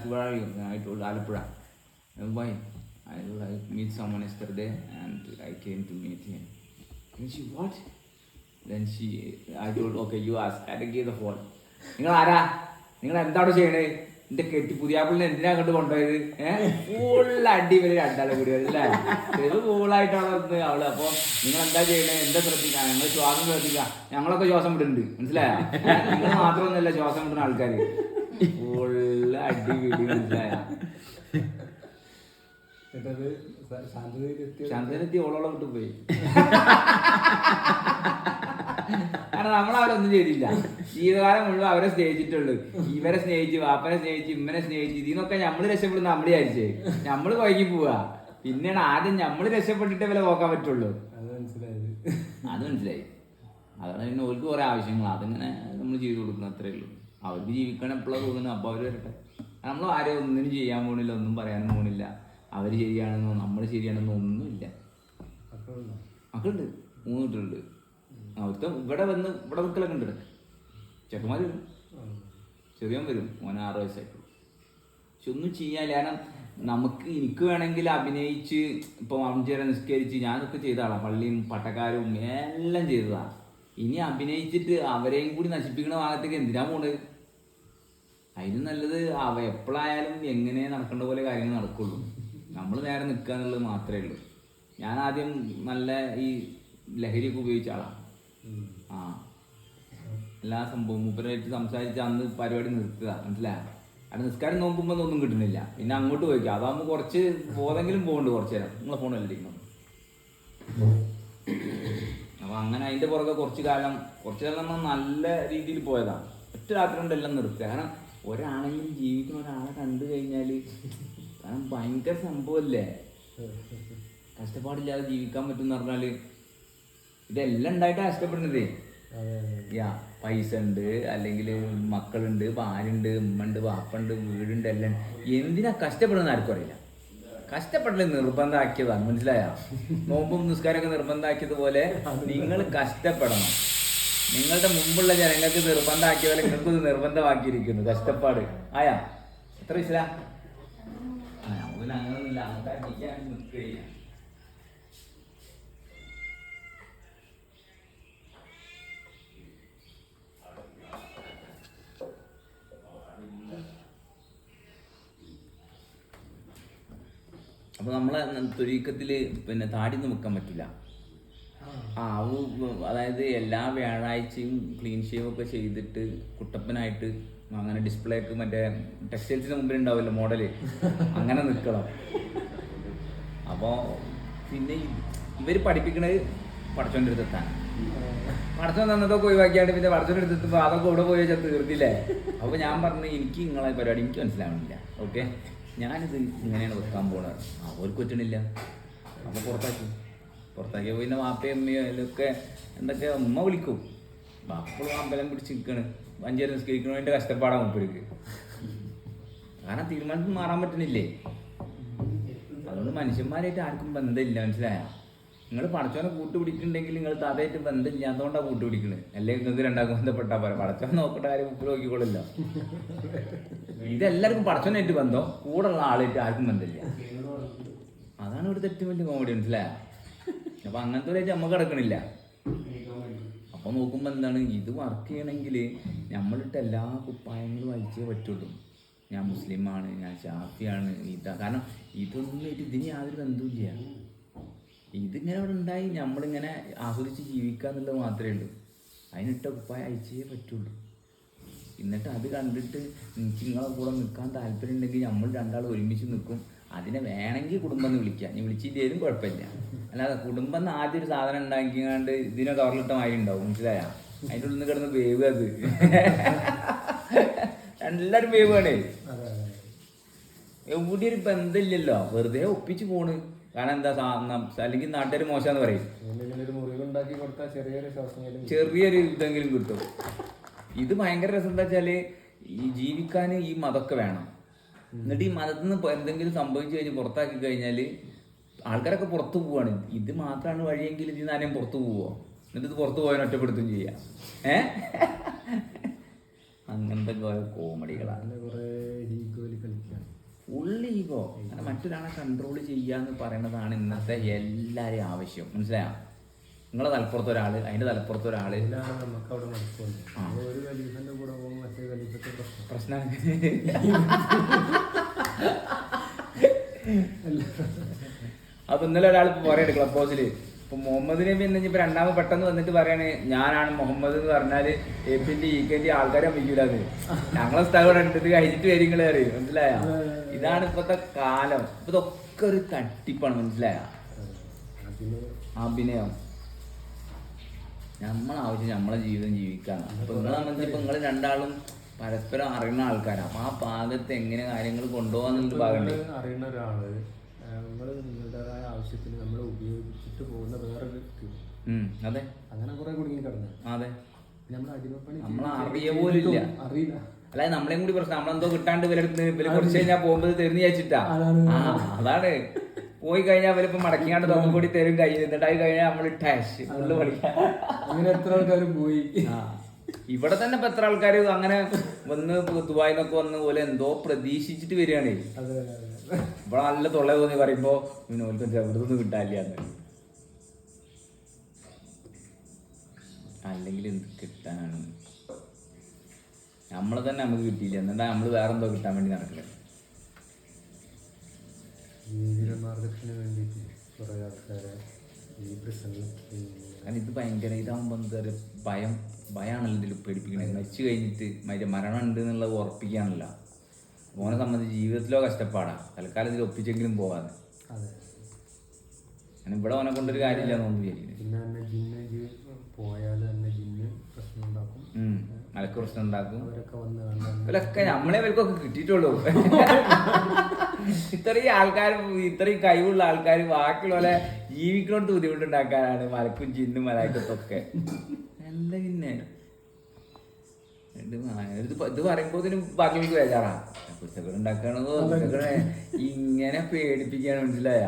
asked, where are you? And I told Alapura. And why? I, I meet someone yesterday and I came to meet him. And she, what? Then she, I told, okay, you ask. I gave the phone. നിങ്ങൾ ആരാ നിങ്ങൾ എന്താണ് ചെയ്യണേ എന്റെ കെട്ടി പുതിയാപ്പിളിനെ എന്തിനാ കണ്ട് കൊണ്ടുപോയത് ഏഹ് ഫുൾ അടിപൊളി രണ്ടാളെ കൂടി അല്ലേ ഇത് ഫുള്ളായിട്ടാണ് വന്നത് അവൾ അപ്പൊ നിങ്ങൾ എന്താ ചെയ്യണേ എന്താ ശ്രദ്ധിക്കാം ഞങ്ങൾ ശ്വാസം ശ്രദ്ധിക്കാം ഞങ്ങളൊക്കെ ശ്വാസം വിടുന്നുണ്ട് മനസ്സിലായോ നിങ്ങൾ മാത്രമൊന്നുമല്ല ശ്വാസം വിടുന്ന ആൾക്കാര് ഫുള്ള് അടിപിടി മനസ്സിലായ എന്നിട്ടത് ശ- ശാന്തതയിലെത്തിയ ശാന്തനെത്തി ഓളോളം വിട്ടു പോയി. കാരണം നമ്മളവരൊന്നും ചെയ്തില്ല. ജീവകാലം മുഴുവൻ അവരെ സ്നേഹിച്ചിട്ടുള്ളൂ ഇവരെ സ്നേഹിച്ച് വാപ്പനെ സ്നേഹിച്ച് ഇമ്മനെ സ്നേഹിച്ച് ഇതിനൊക്കെ നമ്മൾ രക്ഷപ്പെടുന്ന നമ്മൾ വിചാരിച്ചേ. നമ്മൾ കുഴക്കി പോവാ. പിന്നെയാണ് ആദ്യം നമ്മൾ രക്ഷപ്പെട്ടിട്ടേ വില നോക്കാൻ പറ്റുള്ളൂ. അത് മനസ്സിലായത്. അത് മനസ്സിലായി. അതാണ് പിന്നെ ഓർക്ക് കുറെ ആവശ്യങ്ങൾ അതിങ്ങനെ നമ്മൾ ചെയ്തു കൊടുക്കുന്നത് അത്രേ ഉള്ളൂ. അവർക്ക് ജീവിക്കണം എപ്പോഴാണ് തോന്നുന്നത്? അപ്പോൾ അവർ വരട്ടെ. നമ്മൾ ആരും ഒന്നിനും ചെയ്യാൻ പോണില്ല ഒന്നും പറയാനും പോണില്ല. അവർ ശരിയാണെന്നോ നമ്മൾ ശരിയാണെന്നോ ഒന്നുമില്ല. മക്കളുണ്ടോ? മൂന്ന് കുട്ടികളുണ്ട്. അവർക്ക് ഇവിടെ വന്ന് ഇവിടെ മക്കളൊക്കെ ഉണ്ട് ചെക്കന്മാർ വരും. ചെറിയവൻ വരും. മോൻ ആറ് വയസ്സായിട്ടുള്ളൂ. പക്ഷെ ഒന്നും ചെയ്യാൻ കാരണം നമുക്ക് എനിക്ക് വേണമെങ്കിൽ അഭിനയിച്ച് ഇപ്പോൾ അഞ്ചേരെ നിസ്കരിച്ച് ഞാനൊക്കെ ചെയ്ത ആളാണ് പള്ളിയും പട്ടക്കാരും എല്ലാം ചെയ്തതാ. ഇനി അഭിനയിച്ചിട്ട് അവരെയും കൂടി നശിപ്പിക്കുന്ന ഭാഗത്തേക്ക് എന്തിനാ പോണത് അതിന് നല്ലത് അവ എപ്പോഴായാലും എങ്ങനെ നടക്കേണ്ട പോലെ കാര്യങ്ങൾ നടക്കുള്ളൂ. നമ്മൾ നേരെ നിൽക്കുക എന്നുള്ളത് മാത്രമേ ഉള്ളൂ. ഞാൻ ആദ്യം നല്ല ഈ ലഹരിയൊക്കെ ഉപയോഗിച്ച ആളാണ് ആ. എല്ലാ സംഭവം മൂപ്പരായിട്ട് സംസാരിച്ച് അന്ന് പരിപാടി നിർത്തുക മനസ്സിലായോ? അവിടെ നിസ്കാരം നോക്കുമ്പോൾ ഒന്നും കിട്ടുന്നില്ല. പിന്നെ അങ്ങോട്ട് പോയിക്കാം. അതാകുമ്പോൾ കുറച്ച് പോതെങ്കിലും പോകുന്നുണ്ട് കുറച്ച് നേരം. നിങ്ങളെ ഫോൺ അപ്പൊ അങ്ങനെ അതിന്റെ പുറകെ കുറച്ച് കാലം കുറച്ച് കാലം നമ്മൾ നല്ല രീതിയിൽ പോയതാണ്. ഒറ്റ രാത്രി കൊണ്ട് എല്ലാം നിർത്തുക കാരണം ഒരാണെങ്കിലും ജീവിക്കുന്ന ഒരാളെ കണ്ടു കഴിഞ്ഞാൽ കാരണം ഭയങ്കര സംഭവമല്ലേ കഷ്ടപ്പാടില്ലാതെ ജീവിക്കാൻ പറ്റും എന്ന് പറഞ്ഞാൽ ഇതെല്ലാം ഉണ്ടായിട്ടാണ് കഷ്ടപ്പെടുന്നത്. യാ പൈസ ഉണ്ട് അല്ലെങ്കിൽ മക്കളുണ്ട് ഭാര്യയുണ്ട് ഉമ്മണ്ട് വാപ്പുണ്ട് വീടുണ്ട് എല്ലാം. എന്തിനാ കഷ്ടപ്പെടുന്ന ആർക്കും അറിയില്ല. കഷ്ടപ്പെടൽ നിർബന്ധമാക്കിയതാണ് മനസ്സിലായ? നോമ്പും നിസ്കാരമൊക്കെ നിർബന്ധമാക്കിയതുപോലെ നിങ്ങൾ കഷ്ടപ്പെടണം. നിങ്ങളുടെ മുമ്പുള്ള ജനങ്ങൾക്ക് നിർബന്ധമാക്കിയ പോലെ നിങ്ങൾക്ക് ഇത് നിർബന്ധമാക്കിയിരിക്കുന്നു. കഷ്ടപ്പാട്. ആയാ? എത്ര വിശ്വല ആ, നമുക്ക് അങ്ങനൊന്നുമില്ല. അങ്ങനത്തെ അടിക്കാൻ നിൽക്കുകയില്ല. അപ്പൊ നമ്മളെ തുരീക്കത്തിൽ പിന്നെ താടി ഒന്നും വെക്കാൻ പറ്റില്ല. ആ. അതായത് എല്ലാ വ്യാഴാഴ്ചയും ക്ലീൻ ഷേവ് ഒക്കെ ചെയ്തിട്ട് കുട്ടപ്പനായിട്ട് അങ്ങനെ ഡിസ്പ്ലേക്ക് മറ്റേ ടെക്സ്റ്റൈൽസിന് മുമ്പിൽ ഉണ്ടാവില്ല മോഡൽ അങ്ങനെ നിൽക്കണം അപ്പോൾ പിന്നെ ഇവർ പഠിപ്പിക്കണത് പടച്ചോന്റെ അടുത്തെത്താൻ. പഠിച്ചോ പടച്ചോൻ തന്നതൊക്കെ ഒഴിവാക്കിയാണ്ട് പിന്നെ പടച്ചോന്റെ അടുത്തെത്തുമ്പോ അതൊക്കെ ഇവിടെ പോയി വെച്ചാൽ തീർത്തില്ലേ? അപ്പോൾ ഞാൻ പറഞ്ഞു എനിക്ക് നിങ്ങളെ പരിപാടി എനിക്ക് മനസ്സിലാവണില്ല. ഓക്കെ ഞാനിത് ഇങ്ങനെയാണ് വെക്കാൻ പോണത്. അവർക്ക് പറ്റണില്ല അപ്പോൾ പുറത്താക്കി. പുറത്താക്കി പോയി വാപ്പയും അമ്മയോ അതിലൊക്കെ എന്തൊക്കെ അമ്മ വിളിക്കും. അപ്പോഴും അമ്പലം പിടിച്ച് നിൽക്കണ് അഞ്ചേരം നിസ്കരിക്കണതിന്റെ കഷ്ടപ്പാടാണ് മുപ്പിലേക്ക് കാരണം തീരുമാനത്തിൽ മാറാൻ പറ്റണില്ലേ? അതുകൊണ്ട് മനുഷ്യന്മാരായിട്ട് ആർക്കും ബന്ധമില്ല മനസ്സിലായ? നിങ്ങൾ പടച്ചോനെ കൂട്ടുപിടിക്കുന്നുണ്ടെങ്കിൽ നിങ്ങൾ താതായിട്ട് ബന്ധമില്ല അതുകൊണ്ടാണ് കൂട്ടുപിടിക്കുന്നത് അല്ലെങ്കിൽ നിങ്ങൾക്ക് രണ്ടാക്കും ബന്ധപ്പെട്ടാൽ പറയാം പടച്ചോൻ നോക്കട്ടെ ആരും മുപ്പിൽ നോക്കിക്കൊള്ളില്ല. ഇതെല്ലാവർക്കും പടച്ചോനായിട്ട് ബന്ധം. കൂടെ ഉള്ള ആളായിട്ട് ആർക്കും ബന്ധമില്ല. അതാണ് ഇവിടുത്തെ ഏറ്റവും വലിയ കോമഡി മനസ്സിലായ? അപ്പൊ അങ്ങനത്തെ ഒരു നമ്മ കിടക്കണില്ല അപ്പൊ നോക്കുമ്പോ എന്താണ്? ഇത് വർക്ക് ചെയ്യണമെങ്കിൽ നമ്മളിട്ട് എല്ലാ കുപ്പായങ്ങളും അയച്ചേ പറ്റുള്ളൂ. ഞാൻ മുസ്ലിമാണ് ഞാൻ ഷാഫിയാണ് ഇതാ. കാരണം ഇതൊന്നും ഇതിനി യാതൊരു ബന്ധവുമില്ല. ഇതിങ്ങനെ അവിടെ ഉണ്ടായി നമ്മളിങ്ങനെ ആസ്വദിച്ച് ജീവിക്കുക എന്നുള്ളത് മാത്രമേ ഉള്ളൂ. അതിനിട്ട ഉപ്പായ അയച്ചേ പറ്റുള്ളൂ. എന്നിട്ട് അത് കണ്ടിട്ട് എനിക്ക് നിങ്ങളെ കൂടെ നിൽക്കാൻ താല്പര്യം ഉണ്ടെങ്കിൽ നമ്മൾ രണ്ടാൾ ഒരുമിച്ച് നിൽക്കും. അതിനെ വേണമെങ്കിൽ കുടുംബം എന്ന് വിളിക്കാം. നീ വിളിച്ചില്ലേലും കുഴപ്പമില്ല. അല്ലാതെ കുടുംബം എന്ന് ആദ്യം ഒരു സാധനം ഉണ്ടാക്കിക്കാണ്ട് ഇതിനെ കവറിലിട്ട മായി ഉണ്ടാവും. മനസ്സിലായ? അതിന്റെ ഉള്ളിൽ നിന്ന് കിടന്ന് വേവ് അത്. എല്ലാവരും വേവ് ആണേ അതെ അതെ. എവിടെ ഒരു ബന്ധമില്ലല്ലോ. വെറുതെ ഒപ്പിച്ച് പോണ്. കാരണം എന്താ അല്ലെങ്കിൽ നാട്ടുകാർ എന്ന് പറയും. ചെറിയൊരു യുദ്ധമെങ്കിലും ഇതെങ്കിലും കിട്ടും. ഇത് ഭയങ്കര രസം എന്താ വെച്ചാൽ ഈ ജീവിക്കാൻ ഈ മതമൊക്കെ വേണം. എന്നിട്ട് ഈ മതത്തിൽ നിന്ന് എന്തെങ്കിലും സംഭവിച്ചു കഴിഞ്ഞ് പുറത്താക്കി കഴിഞ്ഞാൽ ആൾക്കാരൊക്കെ പുറത്തു പോവാണ്. ഇത് മാത്രമാണ് വഴിയെങ്കിൽ ഇതിൽ നിന്ന് ആരെയും പുറത്തു പോവോ? എന്നിട്ട് ഇത് പുറത്തു പോകാൻ ഒറ്റപ്പെടുത്തും ചെയ്യാം. ഏ? അങ്ങനത്തെ കോമഡികളാണ് കുറേ ഈഗോ അങ്ങനെ മറ്റൊരാളെ കൺട്രോൾ ചെയ്യാന്ന് പറയുന്നതാണ് ഇന്നത്തെ എല്ലാരെയും ആവശ്യം. മനസ്സിലായോ? നിങ്ങളെ തലപ്പുറത്ത് ഒരാൾ അതിന്റെ തലപ്പുറത്ത് ഒരാൾ. ഇതിലാണ് നമുക്ക് അവിടെ മനസ്സിലുണ്ട് ഒരു ഖലീഫന്റെ കൂടെ പോകുമ്പോൾ മറ്റേ ഖലീഫത്തെ പ്രശ്നം. പ്രശ്നം. അപ്പൊ ഇന്നലെ ഒരാൾ പോരെ ക്ലബ് ഹൗസിൽ ഇപ്പൊ മുഹമ്മദ് നബി എന്ന് ഇപ്പൊ രണ്ടാമത് പെട്ടെന്ന് വന്നിട്ട് പറയാണ് ഞാനാണ് മുഹമ്മദ് എന്ന് പറഞ്ഞാൽ എപ്പിന്റെ ഈക്കന്റെ ആൾക്കാരെ അമ്മിക്കൂലത് ഞങ്ങളെ സ്ഥലം ഇവിടെ കഴിച്ചിട്ട് വരിങ്ങൾ അറിയും മനസ്സിലായ? ഇതാണ് ഇപ്പത്തെ കാലം. ഇപ്പൊ ഇതൊക്കെ ഒരു തട്ടിപ്പാണ് മനസ്സിലായ? അഭിനയം. നമ്മളെ ആവശ്യം നമ്മളെ ജീവിതം ജീവിക്കാനാണ് അപ്പൊ നിങ്ങളെ ഇപ്പൊ നിങ്ങൾ രണ്ടാളും പരസ്പരം അറിയുന്ന ആൾക്കാരാണ് അപ്പൊ ആ ഭാഗത്ത് എങ്ങനെ കാര്യങ്ങൾ കൊണ്ടുപോകാന്നുള്ള ഭാഗമുണ്ട് അറിയുന്ന ഒരാൾ നമ്മൾ ആവശ്യത്തിന് നമ്മൾ ഉപയോഗിച്ചിട്ട് പോകുന്ന വേറൊരു ഉം അതെ. അങ്ങനെ കുറെ കുടുങ്ങി കിടന്നു. അതെ. നമ്മൾ അടിമപ്പണി നമ്മൾ അറിയ പോലില്ല അറിയില്ല. അല്ലാതെ നമ്മളെയും കൂടി പ്രശ്നം. നമ്മളെന്തോ കിട്ടാണ്ട് ഇവരെടുത്ത് വില കുറച്ച് കഴിഞ്ഞാൽ പോകുമ്പോൾ തരുന്ന ചോദിച്ചിട്ടാ അതാണ്. പോയി കഴിഞ്ഞാൽ ഇവരിപ്പോ മടക്കിയാണ്ട് തുറന്നു കൂടി തരും കയ്യിൽ എന്നിട്ടായി കഴിഞ്ഞാൽ നമ്മൾ ടാഷ് അങ്ങനെ എത്ര ആൾക്കാർ പോയി. ഇവിടെ തന്നെ ഇപ്പൊ എത്ര ആൾക്കാർ അങ്ങനെ വന്ന് ദുബായിൽ നിന്നൊക്കെ വന്ന് പോലെ എന്തോ പ്രതീക്ഷിച്ചിട്ട് വരികയാണേ. ഇവിടെ നല്ല തൊള്ള തോന്നി. പറയുമ്പോ ഓൽക്ക് ചെറുതൊന്നും കിട്ടാനില്ല അല്ലെങ്കിൽ എന്ത് കിട്ടാനാണ്? നമ്മളെ തന്നെ നമുക്ക് കിട്ടിയില്ല. എന്നിട്ടാ നമ്മൾ വേറെ എന്തോ കിട്ടാൻ വേണ്ടി നടക്കണേ. ജീവിത മാർഗത്തിന് വേണ്ടിയിട്ട് കുറെ ആൾക്കാരെ ഈ പ്രശ്നങ്ങൾ. കാരണം ഇത് ഭയങ്കര ഇതാകുമ്പോൾ എന്താ പറയുക ഭയം ഭയമാണല്ലോ ഇതിൽ പേടിപ്പിക്കണത് മരിച്ചു കഴിഞ്ഞിട്ട് മറ്റേ മരണം ഉണ്ട് എന്നുള്ളത് ഉറപ്പിക്കാണല്ലോ. മോനെ സംബന്ധിച്ച് ജീവിതത്തിലോ കഷ്ടപ്പാടാ. തൽക്കാലം ഇതിൽ ഒപ്പിച്ചെങ്കിലും പോവാതെ ഞാൻ ഇവിടെ ഓനെ കൊണ്ടൊരു കാര്യമില്ല എന്ന് ജിന്ന് പോയാൽ തന്നെ ജിന്ന് പ്രശ്നം ഉണ്ടാക്കും മലക്ക് പ്രശ്നം ഉണ്ടാക്കും അവരൊക്കെ വന്ന് കണ്ടാൽ ഇവരൊക്കെ നമ്മളെ ഇവർക്കൊക്കെ കിട്ടിയിട്ടുള്ളൂ. ഇത്രയും ആൾക്കാർ ഇത്രയും കഴിവുള്ള ആൾക്കാർ ബാക്കിയുള്ളവരെ ജീവിക്കണോട്ട് ബുദ്ധിമുട്ടുണ്ടാക്കാനാണ് മലക്കും ചിന്നും മലക്കത്തൊക്കെ അല്ല പിന്നെ. ഇത് പറയുമ്പോ ബാക്കി എനിക്ക് ബേജാറാ. പുസ്തകങ്ങൾ കുറ്റങ്ങളെ ഇങ്ങനെ പേടിപ്പിക്കാൻ മനസ്സിലായ?